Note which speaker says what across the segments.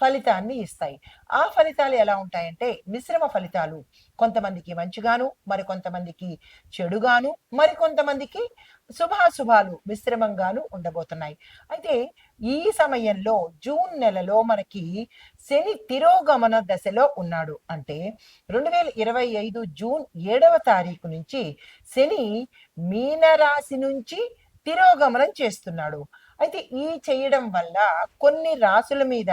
Speaker 1: ఫలితాన్ని ఇస్తాయి. ఆ ఫలితాలు ఎలా ఉంటాయంటే మిశ్రమ ఫలితాలు. కొంతమందికి మంచిగాను మరికొంతమందికి చెడుగాను మరికొంతమందికి శుభాశుభాలు మిశ్రమంగాను ఉండబోతున్నాయి. అయితే ఈ సమయంలో జూన్ నెలలో మనకి శని తిరోగమన దశలో ఉన్నాడు. అంటే రెండు వేల ఇరవై ఐదు జూన్ ఏడవ తారీఖు నుంచి శని మీనరాశి నుంచి తిరోగమనం చేస్తున్నాడు. అయితే ఈ చేయడం వల్ల కొన్ని రాసుల మీద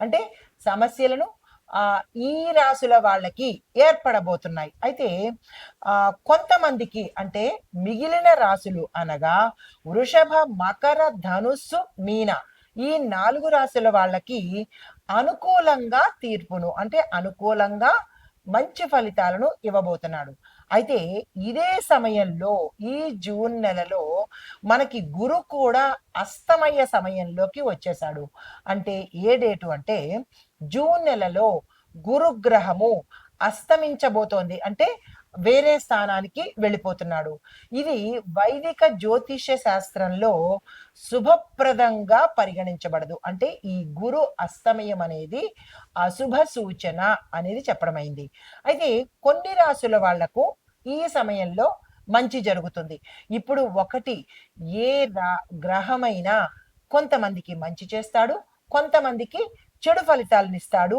Speaker 1: అంటే సమస్యలను ఈ రాశుల వాళ్ళకి ఏర్పడబోతున్నాయి. అయితే కొంతమందికి అంటే మిగిలిన రాశులు అనగా వృషభ మకర ధనుస్సు మీన ఈ నాలుగు రాశుల వాళ్ళకి అనుకూలంగా తీర్పును అంటే అనుకూలంగా మంచి ఫలితాలను ఇవ్వబోతున్నాడు. అయితే ఇదే సమయంలో ఈ జూన్ నెలలో మనకి గురు కూడా అస్తమయ్య సమయంలోకి వచ్చేసాడు అంటే ఏ డేటు అంటే జూన్ నెలలో గురుగ్రహము అస్తమించబోతోంది. అంటే వేరే స్థానానికి వెళ్ళిపోతున్నాడు. ఇది వైదిక జ్యోతిష్య శాస్త్రంలో శుభప్రదంగా పరిగణించబడదు. అంటే ఈ గురు అస్తమయం అనేది అశుభ సూచన అనేది చెప్పడమైంది. అయితే కొన్ని రాసుల వాళ్ళకు ఈ సమయంలో మంచి జరుగుతుంది. ఇప్పుడు ఒకటి ఏ రా గ్రహమైనా కొంతమందికి మంచి చేస్తాడు కొంతమందికి చెడు ఫలితాలను ఇస్తాడు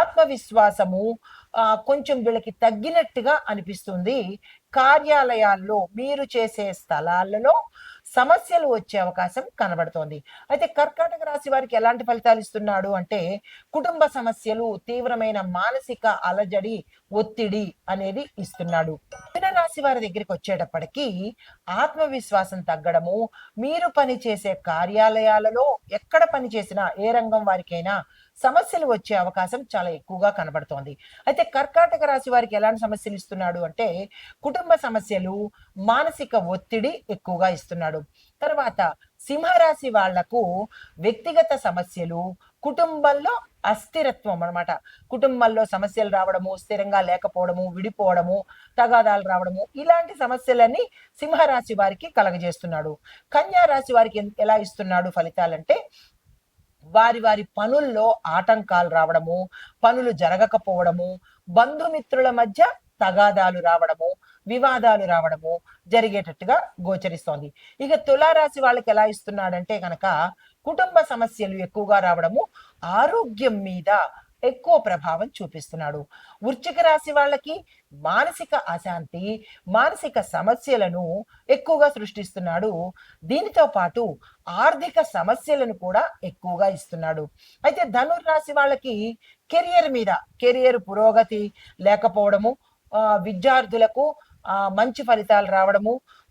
Speaker 1: ఆత్మవిశ్వాసము కొంచెం వీళ్ళకి తగ్గినట్టుగా అనిపిస్తుంది. కార్యాలయాల్లో మీరు చేసే స్థలాలలో సమస్యలు వచ్చే అవకాశం కనబడుతోంది. అయితే కర్కాటక రాశి వారికి ఎలాంటి ఫలితాలు ఇస్తున్నాడు అంటే కుటుంబ సమస్యలు తీవ్రమైన మానసిక అలజడి ఒత్తిడి అనేది ఇస్తున్నాడు. రాశి వారి దగ్గరికి వచ్చేటప్పటికి ఆత్మవిశ్వాసం తగ్గడము మీరు పనిచేసే కార్యాలయాలలో ఎక్కడ పని చేసినా ఏ రంగం వారికైనా సమస్యలు వచ్చే అవకాశం చాలా ఎక్కువగా కనబడుతోంది. అయితే కర్కాటక రాశి వారికి ఎలాంటి సమస్యలు ఇస్తున్నాడు అంటే కుటుంబ సమస్యలు మానసిక ఒత్తిడి ఎక్కువగా ఇస్తున్నాడు. తర్వాత సింహరాశి వాళ్ళకు వ్యక్తిగత సమస్యలు కుటుంబంలో అస్థిరత్వం అన్నమాట. కుటుంబంలో సమస్యలు రావడము స్థిరంగా లేకపోవడము విడిపోవడము తగాదాలు రావడము ఇలాంటి సమస్యలన్నీ సింహరాశి వారికి కలగజేస్తున్నాడు. కన్యా రాశి వారికి ఎలా ఇస్తున్నాడు ఫలితాలంటే వారి వారి పనుల్లో ఆటంకాలు రావడము పనులు జరగకపోవడము బంధుమిత్రుల మధ్య తగాదాలు రావడము వివాదాలు రావడము జరిగేటట్టుగా గోచరిస్తోంది. ఇక తులారాశి వాళ్ళకి ఎలా ఇస్తున్నాడంటే కనుక కుటుంబ సమస్యలు ఎక్కువగా రావడము ఆరోగ్యం మీద ఎక్కువ ప్రభావం చూపిస్తున్నాడు. వృశ్చిక రాశి వాళ్ళకి మానసిక అశాంతి మానసిక సమస్యలను ఎక్కువగా సృష్టిస్తున్నాడు. దీనితో పాటు ఆర్థిక సమస్యలను కూడా ఎక్కువగా ఇస్తున్నాడు. అయితే ధనుర్రాశి వాళ్ళకి కెరియర్ మీద కెరియర్ పురోగతి లేకపోవడము విద్యార్థులకు మంచి ఫలితాలు రావడము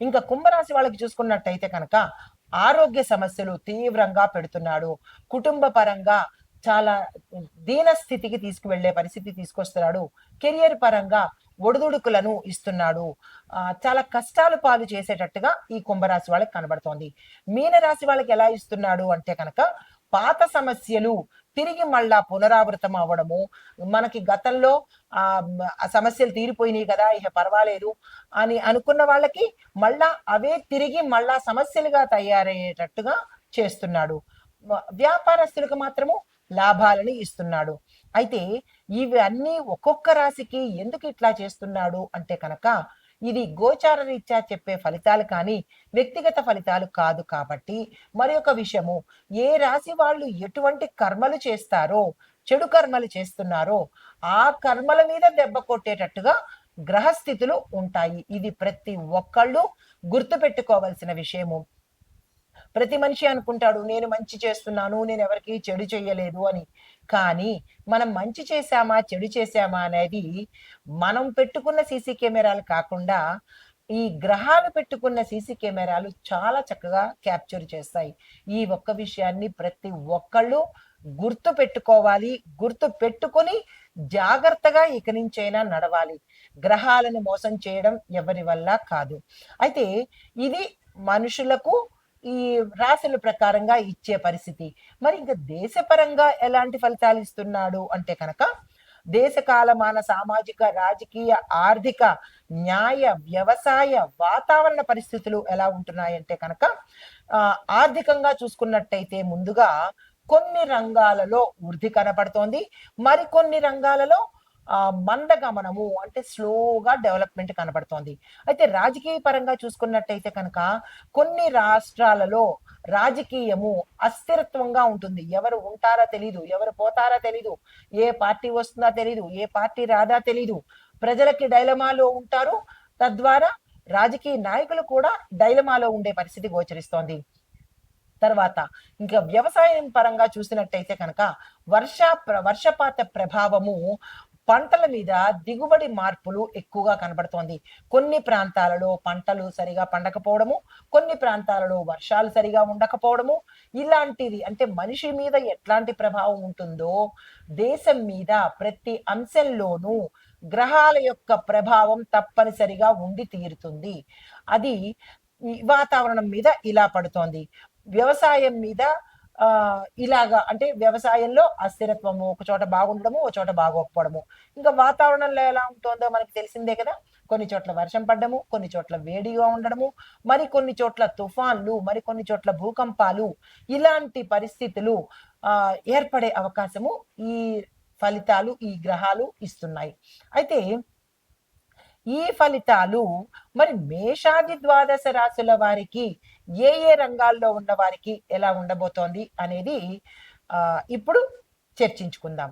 Speaker 1: ఇంకా కుంభరాశి వాళ్ళకి చూసుకున్నట్టయితే కనుక ఆరోగ్య సమస్యలు తీవ్రంగా పెడుతున్నాడు. కుటుంబ పరంగా చాలా దీన స్థితికి తీసుకువెళ్ళే పరిస్థితి తీసుకొస్తున్నాడు. కెరియర్ పరంగా ఒడిదుడుకులను ఇస్తున్నాడు. ఆ, చాలా కష్టాలు పాలు చేసేటట్టుగా ఈ కుంభరాశి వాళ్ళకి కనబడుతోంది. మీనరాశి వాళ్ళకి ఎలా ఇస్తున్నాడు అంటే కనుక పాత సమస్యలు తిరిగి మళ్ళా పునరావృతం అవ్వడము. మనకి గతంలో ఆ సమస్యలు తీరిపోయినాయి కదా ఇక పర్వాలేదు అని అనుకున్న వాళ్ళకి మళ్ళా అవే తిరిగి మళ్ళా సమస్యలుగా తయారయ్యేటట్టుగా చేస్తున్నాడు. వ్యాపారస్తులకు మాత్రము లాభాలను ఇస్తున్నాడు. అయితే ఇవన్నీ ఒక్కొక్క రాశికి ఎందుకు ఇట్లా చేస్తున్నాడు అంటే కనుక ఇది గోచార రీత్యా చెప్పే ఫలితాలు కానీ వ్యక్తిగత ఫలితాలు కాదు కాబట్టి మరి ఒక విషయము ఏ రాశి వాళ్ళు ఎటువంటి కర్మలు చేస్తారో చెడు కర్మలు చేస్తున్నారో ఆ కర్మల మీద దెబ్బ కొట్టేటట్టుగా గ్రహస్థితులు ఉంటాయి. ఇది ప్రతి ఒక్కళ్ళు గుర్తు పెట్టుకోవాల్సిన విషయము. ప్రతి మనిషి అనుకుంటాడు నేను మంచి చేస్తున్నాను నేను ఎవరికి చెడు చేయలేదు అని. కానీ మనం మంచి చేశామా చెడు చేశామా అనేది మనం పెట్టుకున్న సీసీ కెమెరాలు కాకుండా ఈ గ్రహాలు పెట్టుకున్న సీసీ కెమెరాలు చాలా చక్కగా క్యాప్చర్ చేస్తాయి. ఈ ఒక్క విషయాన్ని ప్రతి ఒక్కళ్ళు గుర్తు పెట్టుకోవాలి గుర్తు పెట్టుకొని జాగ్రత్తగా ఇక నుంచైనా నడవాలి. గ్రహాలను మోసం చేయడం ఎవరి వల్ల కాదు. అయితే ఇది మనుషులకు ఈ రాశుల ప్రకారంగా ఇచ్చే పరిస్థితి. మరి ఇంకా దేశపరంగా ఎలాంటి ఫలితాలు ఇస్తున్నాడు అంటే కనుక దేశ కాలమాన సామాజిక రాజకీయ ఆర్థిక న్యాయ వ్యవసాయ వాతావరణ పరిస్థితులు ఎలా ఉంటున్నాయంటే కనుక ఆర్థికంగా చూసుకున్నట్టయితే ముందుగా కొన్ని రంగాలలో వృద్ధి కనపడుతోంది. మరికొన్ని రంగాలలో మందగమనము అంటే స్లోగా డెవలప్మెంట్ కనబడుతోంది. అయితే రాజకీయ పరంగా చూసుకున్నట్టయితే కనుక కొన్ని రాష్ట్రాలలో రాజకీయము అస్థిరత్వంగా ఉంటుంది. ఎవరు ఉంటారా తెలీదు ఎవరు పోతారా తెలీదు ఏ పార్టీ వస్తుందా తెలీదు ఏ పార్టీ రాదా తెలీదు. ప్రజలకి డైలమాలో ఉంటారు. తద్వారా రాజకీయ నాయకులు కూడా డైలమాలో ఉండే పరిస్థితి గోచరిస్తోంది. తర్వాత ఇంకా వ్యవసాయం పరంగా చూసినట్టయితే కనుక వర్ష వర్షపాత ప్రభావము పంటల మీద దిగుబడి మార్పులు ఎక్కువగా కనబడుతోంది. కొన్ని ప్రాంతాలలో పంటలు సరిగా పండకపోవడము కొన్ని ప్రాంతాలలో వర్షాలు సరిగా ఉండకపోవడము. ఇలాంటిది అంటే మనిషి మీద ఎట్లాంటి ప్రభావం ఉంటుందో దేశం మీద ప్రతి అంశంలోనూ గ్రహాల యొక్క ప్రభావం తప్పనిసరిగా ఉండి తీరుతుంది. అది వాతావరణం మీద ఇలా పడుతోంది. వ్యవసాయం మీద ఇలాగా అంటే వ్యవసాయంలో అస్థిరత్వము ఒక చోట బాగుండడము ఒక చోట బాగోకపోవడము. ఇంకా వాతావరణంలో ఎలా ఉంటుందో మనకి తెలిసిందే కదా. కొన్ని చోట్ల వర్షం పడ్డము కొన్ని చోట్ల వేడిగా ఉండడము మరి కొన్ని చోట్ల తుఫాన్లు మరి కొన్ని చోట్ల భూకంపాలు ఇలాంటి పరిస్థితులు ఆ ఏర్పడే అవకాశము ఈ ఫలితాలు ఈ గ్రహాలు ఇస్తున్నాయి. అయితే ఈ ఫలితాలు మరి మేషాది ద్వాదశ రాశుల వారికి ఏ ఏ రంగాల్లో ఉన్న వారికి ఎలా ఉండబోతోంది అనేది ఇప్పుడు చర్చించుకుందాం.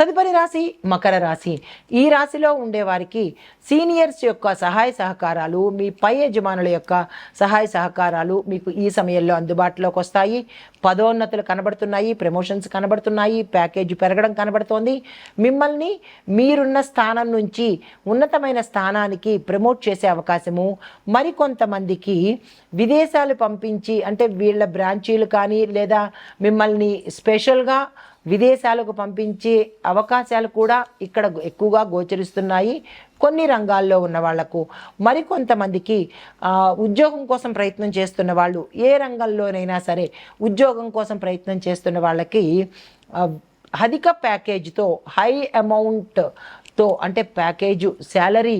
Speaker 1: తదుపరి రాశి మకర రాశి. ఈ రాశిలో ఉండేవారికి సీనియర్స్ యొక్క సహాయ సహకారాలు మీ పై యజమానుల యొక్క సహాయ సహకారాలు మీకు ఈ సమయంలో అందుబాటులోకి వస్తాయి. పదోన్నతులు కనబడుతున్నాయి ప్రమోషన్స్ కనబడుతున్నాయి ప్యాకేజ్ పెరగడం కనబడుతోంది. మిమ్మల్ని మీరున్న స్థానం నుంచి ఉన్నతమైన స్థానానికి ప్రమోట్ చేసే అవకాశము మరికొంతమందికి విదేశాలు పంపించి అంటే వీళ్ళ బ్రాంచీలు కానీ లేదా మిమ్మల్ని స్పెషల్గా విదేశాలకు పంపించే అవకాశాలు కూడా ఇక్కడ ఎక్కువగా గోచరిస్తున్నాయి. కొన్ని రంగాల్లో ఉన్న వాళ్ళకు మరికొంతమందికి ఉద్యోగం కోసం ప్రయత్నం చేస్తున్న వాళ్ళు ఏ రంగంలోనైనా సరే ఉద్యోగం కోసం ప్రయత్నం చేస్తున్న వాళ్ళకి అధిక ప్యాకేజ్తో హై అమౌంట్తో అంటే ప్యాకేజు శాలరీ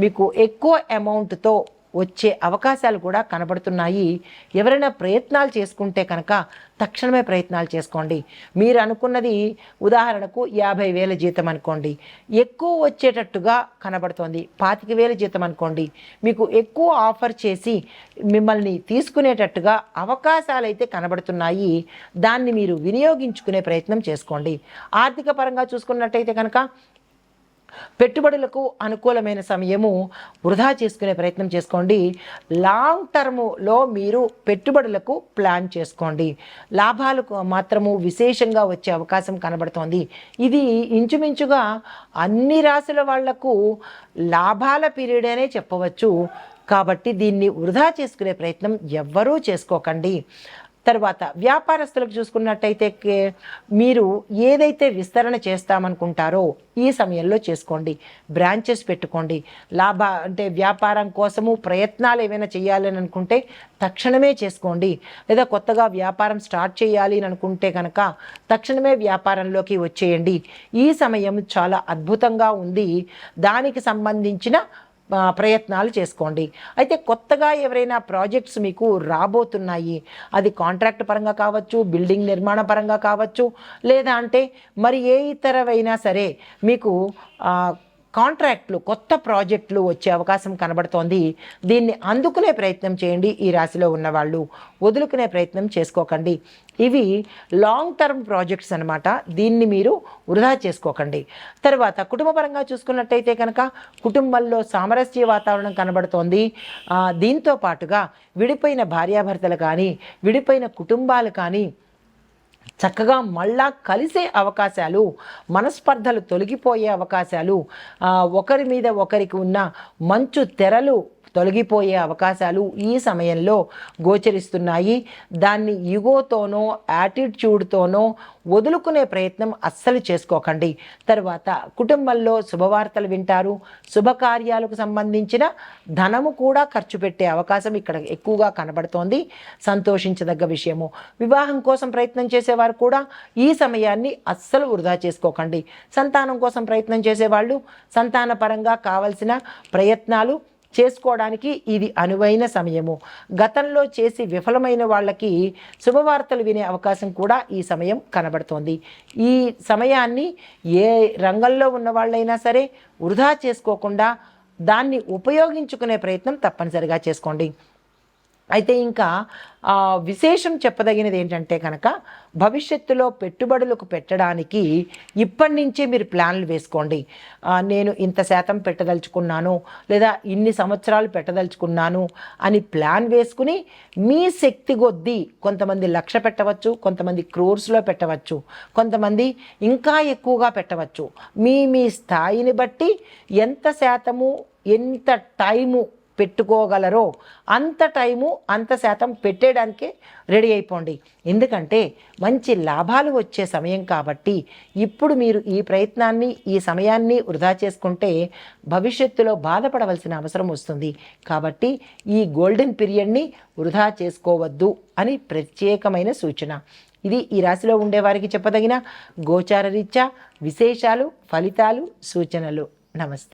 Speaker 1: మీకు ఎక్కువ అమౌంట్తో వచ్చే అవకాశాలు కూడా కనబడుతున్నాయి. ఎవరైనా ప్రయత్నాలు చేసుకుంటే కనుక తక్షణమే ప్రయత్నాలు చేసుకోండి. మీరు అనుకున్నది ఉదాహరణకు యాభై వేల జీతం అనుకోండి. ఎక్కువ వచ్చేటట్టుగా కనబడుతోంది. పాతిక వేల జీతం అనుకోండి. మీకు ఎక్కువ ఆఫర్ చేసి మిమ్మల్ని తీసుకునేటట్టుగా అవకాశాలు అయితే కనబడుతున్నాయి. దాన్ని మీరు వినియోగించుకునే ప్రయత్నం చేసుకోండి. ఆర్థిక పరంగా చూసుకున్నట్టయితే కనుక పెట్టుబడులకు అనుకూలమైన సమయము వృధా చేసుకునే ప్రయత్నం చేసుకోండి. లాంగ్ టర్మ్లో మీరు పెట్టుబడులకు ప్లాన్ చేసుకోండి. లాభాలకు మాత్రము విశేషంగా వచ్చే అవకాశం కనబడుతోంది. ఇది ఇంచుమించుగా అన్ని రాశుల వాళ్ళకు లాభాల పీరియడ్ అనే చెప్పవచ్చు. కాబట్టి దీన్ని వృధా చేసుకునే ప్రయత్నం ఎవ్వరూ చేసుకోకండి. తర్వాత వ్యాపారస్తులకు చూసుకున్నట్టయితే మీరు ఏదైతే విస్తరణ చేస్తామనుకుంటారో ఈ సమయంలో చేసుకోండి. బ్రాంచెస్ పెట్టుకోండి. లాభ అంటే వ్యాపారం కోసము ప్రయత్నాలు ఏమైనా చేయాలని అనుకుంటే తక్షణమే చేసుకోండి. లేదా కొత్తగా వ్యాపారం స్టార్ట్ చేయాలి అని అనుకుంటే కనుక తక్షణమే వ్యాపారంలోకి వచ్చేయండి. ఈ సమయం చాలా అద్భుతంగా ఉంది. దానికి సంబంధించిన ప్రయత్నాలు చేసుకోండి. అయితే కొత్తగా ఎవరైనా ప్రాజెక్ట్స్ మీకు రాబోతున్నాయి అది కాంట్రాక్ట్ పరంగా కావచ్చు బిల్డింగ్ నిర్మాణ పరంగా కావచ్చు లేదా అంటే మరి ఏ ఇతరవైనా సరే మీకు కాంట్రాక్ట్లు కొత్త ప్రాజెక్టులు వచ్చే అవకాశం కనబడుతోంది. దీన్ని అందుకునే ప్రయత్నం చేయండి ఈ రాశిలో ఉన్నవాళ్ళు. వదులుకునే ప్రయత్నం చేసుకోకండి. ఇవి లాంగ్ టర్మ్ ప్రాజెక్ట్స్ అనమాట దీన్ని మీరు వృధా చేసుకోకండి. తర్వాత కుటుంబపరంగా చూసుకున్నట్టయితే కనుక కుటుంబంలో సామరస్య వాతావరణం కనబడుతోంది. దీంతో పాటుగా విడిపోయిన భార్యాభర్తలు కానీ విడిపోయిన కుటుంబాలు కానీ చక్కగా మళ్ళా కలిసే అవకాశాలు మనస్పర్ధలు తొలగిపోయే అవకాశాలు ఒకరి మీద ఒకరికి ఉన్న మంచు తెరలు తొలగిపోయే అవకాశాలు ఈ సమయంలో గోచరిస్తున్నాయి. దాన్ని ఈగోతోనో యాటిట్యూడ్తోనో వదులుకునే ప్రయత్నం అస్సలు చేసుకోకండి. తర్వాత కుటుంబంలో శుభవార్తలు వింటారు. శుభకార్యాలకు సంబంధించిన ధనము కూడా ఖర్చు పెట్టే అవకాశం ఇక్కడ ఎక్కువగా కనబడుతోంది. సంతోషించదగ్గ విషయము. వివాహం కోసం ప్రయత్నం చేసేవారు కూడా ఈ సమయాన్ని అస్సలు వృధా చేసుకోకండి. సంతానం కోసం ప్రయత్నం చేసేవాళ్ళు సంతాన పరంగా కావలసిన ప్రయత్నాలు చేసుకోవడానికి ఇది అనువైన సమయము. గతంలో చేసి విఫలమైన వాళ్ళకి శుభవార్తలు వినే అవకాశం కూడా ఈ సమయం కనబడుతోంది. ఈ సమయాన్ని ఏ రంగంలో ఉన్న వాళ్ళైనా సరే వృధా చేసుకోకుండా దాన్ని ఉపయోగించుకునే ప్రయత్నం తప్పనిసరిగా చేసుకోండి. అయితే ఇంకా విశేషం చెప్పదగినది ఏంటంటే కనుక భవిష్యత్తులో పెట్టుబడులకు పెట్టడానికి ఇప్పటి నుంచే మీరు ప్లాన్లు వేసుకోండి. నేను ఇంత శాతం పెట్టదలుచుకున్నాను లేదా ఇన్ని సంవత్సరాలు పెట్టదలుచుకున్నాను అని ప్లాన్ వేసుకుని మీ శక్తి కొద్దీ కొంతమంది లక్ష పెట్టవచ్చు కొంతమంది క్రోర్స్లో పెట్టవచ్చు కొంతమంది ఇంకా ఎక్కువగా పెట్టవచ్చు. మీ మీ స్థాయిని బట్టి ఎంత శాతము ఎంత టైము పెట్టుకోగలరో అంత టైము అంత శాతం పెట్టేయడానికే రెడీ అయిపోండి. ఎందుకంటే మంచి లాభాలు వచ్చే సమయం కాబట్టి ఇప్పుడు మీరు ఈ ప్రయత్నాన్ని ఈ సమయాన్ని వృధా చేసుకుంటే భవిష్యత్తులో బాధపడవలసిన అవసరం వస్తుంది. కాబట్టి ఈ గోల్డెన్ పీరియడ్ని వృధా చేసుకోవద్దు అని ప్రత్యేకమైన సూచన. ఇది ఈ రాశిలో ఉండేవారికి చెప్పదగిన గోచార రీత్యా విశేషాలు ఫలితాలు సూచనలు. నమస్తే.